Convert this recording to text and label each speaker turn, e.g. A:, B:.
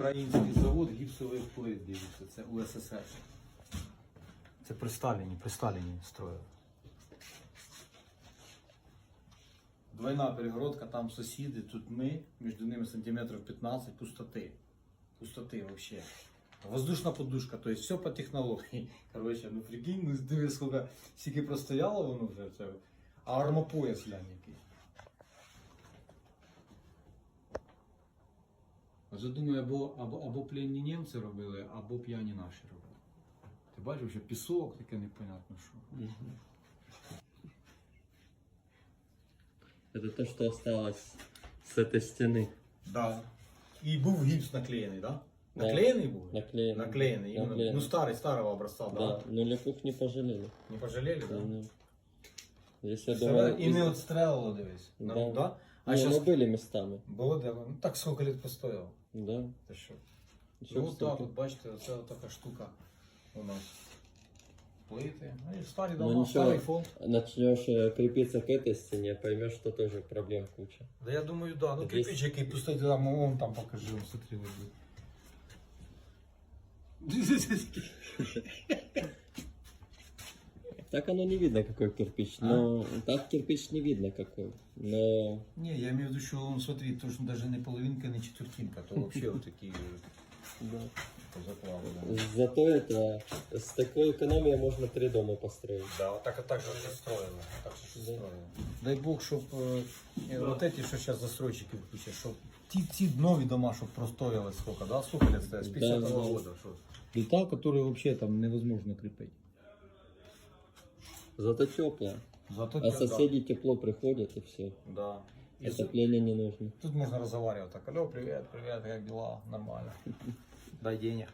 A: Український завод гіпсовий вплив дивиться. Це УССР. Це при Сталіні, при Сталіні строїли. Двойна перегородка, там сусіди, тут ми, між ними сантиметрів 15 пустоти. Пустоти вообще. Воздушна подушка, то есть все по технології. Короче, ну прикинь, ну диви, сколько, скільки простояло воно вже. А армопояс глянь який. Вже думаю, або, або, або пленні німці робили, або п'яні наші робили. Ти бачив, що пісок таке непонятно що.
B: Это то, что осталось с этой стены.
A: Да. І був гіпс наклеєний, да?
B: Да.
A: Наклеєний був?
B: Наклеенный.
A: Наклеєний, іменно.
B: Наклеенный.
A: Ну старий, старого образца, да.
B: Да, но липух не пожалели.
A: Не пожалели, да?
B: Ну, Здесь, я
A: Представляю,
B: думаю,
A: І не
B: из-
A: отстрелило, дивись.
B: Да.
A: Ну, да? А
B: Не,
A: сейчас...
B: ну, были местами.
A: Було де, ну так сколько лет постояло.
B: Да.
A: Ти що?
B: Еще
A: Ну
B: в
A: так,
B: стопе.
A: от бачите, оце от така штука у нас. Плити. Ну і старі
B: Ну,
A: дома,
B: нічого.
A: старий фонд.
B: Начнешь э, крепиться к этой стене, поймешь, что тоже проблем куча.
A: Да я думаю, да. Ну
B: Десь-
A: кирпич, який пустий, там, вон там покажи, он смотри, лежить.
B: Так оно не видно, какой кирпич.
A: А?
B: Но так кирпич не видно какой. Но
A: Не, я имею в виду, что он, смотри, то, что даже не половинка, не четвертинка, то вообще вот такие
B: да.
A: заклады. Да,
B: зато это с такой экономией можно три дома построить.
A: да вот так, вот так же все строили. Так же
B: Да.
A: строили. Дай Бог, щоб е, е, вот эти, що зараз застройщики включать, щоб ті, ці нові дома, щоб простояли сколько, да? Сколько лет стоят? С
B: Да,
A: 50
B: да.
A: года. Что? Лета, которые вообще там невозможно крепить.
B: Зато тепло.
A: Зато
B: А
A: те-
B: соседи тепло приходят и все.
A: Да.
B: Отопление не нужно.
A: Тут можно разговаривать так, алло, привет, привет, как дела? Нормально. Дай денег.